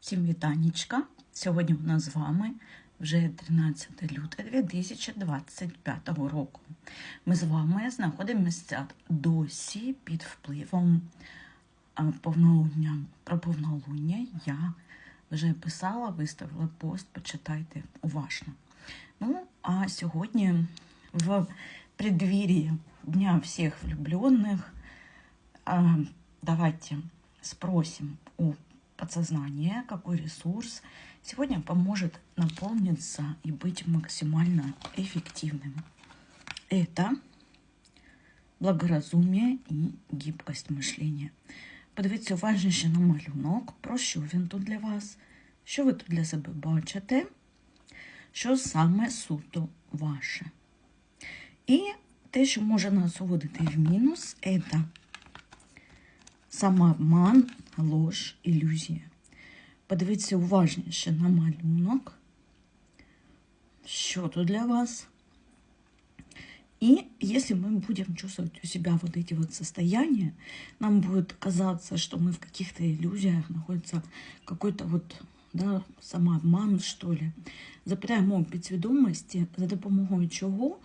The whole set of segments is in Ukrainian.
Всім вітанечка. Сьогодні у нас з вами вже 13 лютого 2025 року. Ми з вами знаходимося досі під впливом повнолуння. Про повнолуння я вже писала, виставила пост, почитайте уважно. Ну, а сьогодні в преддверии Дня всех влюбленных а, давайте спросим у подсознания, какой ресурс сегодня поможет наполниться и быть максимально эффективным. Это благоразумие і гибкость мишлення. Подивіться уважніше на малюнок, про що він тут для вас, що ви тут для себе бачите, що саме суто ваше. І те, що може нас уводити в мінус, це самообман, ложь, ілюзія. Подивіться уважніше на малюнок, що тут для вас. И если мы будем чувствовать у себя вот эти вот состояния, нам будет казаться, что мы в каких-то иллюзиях находится какой-то вот да, самообман, что ли. Запитаємо у підсвідомості, за допомогою чого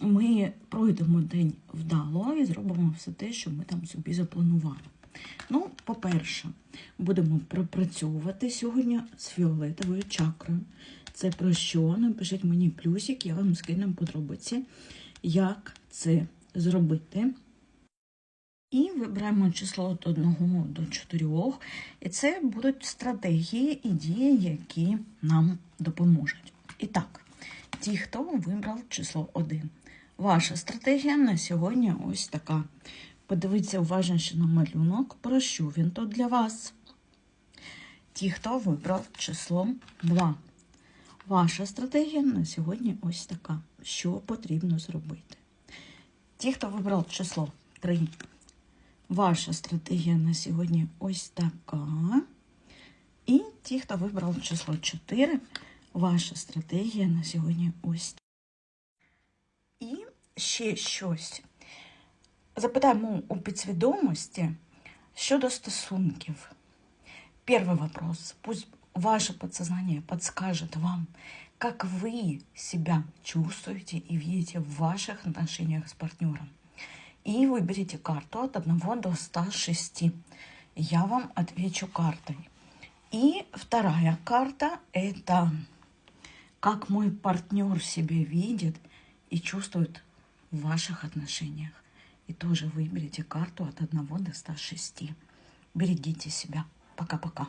ми пройдемо день вдало і зробимо все те, що ми там собі запланували. Ну, по-перше, будемо пропрацьовувати сьогодні з фіолетовою чакрою. Це про що? Напишіть мені плюсик, я вам скину подробиці, як це зробити. І вибираємо число від 1 до 4. І це будуть стратегії і дії, які нам допоможуть. І так, ті, хто вибрав число 1. Ваша стратегія на сьогодні ось така. Подивіться уважніше на малюнок, про що він тут для вас. Ті, хто вибрав число 2. Ваша стратегія на сьогодні ось така. Що потрібно зробити? Ті, хто вибрав число 3. Ваша стратегія на сьогодні ось така. І ті, хто вибрав число 4, ваша стратегія на сьогодні ось така. І ще щось. Запитаємо у підсвідомості щодо стосунків. Первый вопрос. Пусть ваше подсознание подскажет вам, как вы себя чувствуете и видите в ваших отношениях с партнером. И выберите карту от 1 до 106. Я вам отвечу картой. И вторая карта – это как мой партнер себя видит и чувствует в ваших отношениях. И тоже выберите карту от 1 до 106. Берегите себя. Пока-пока.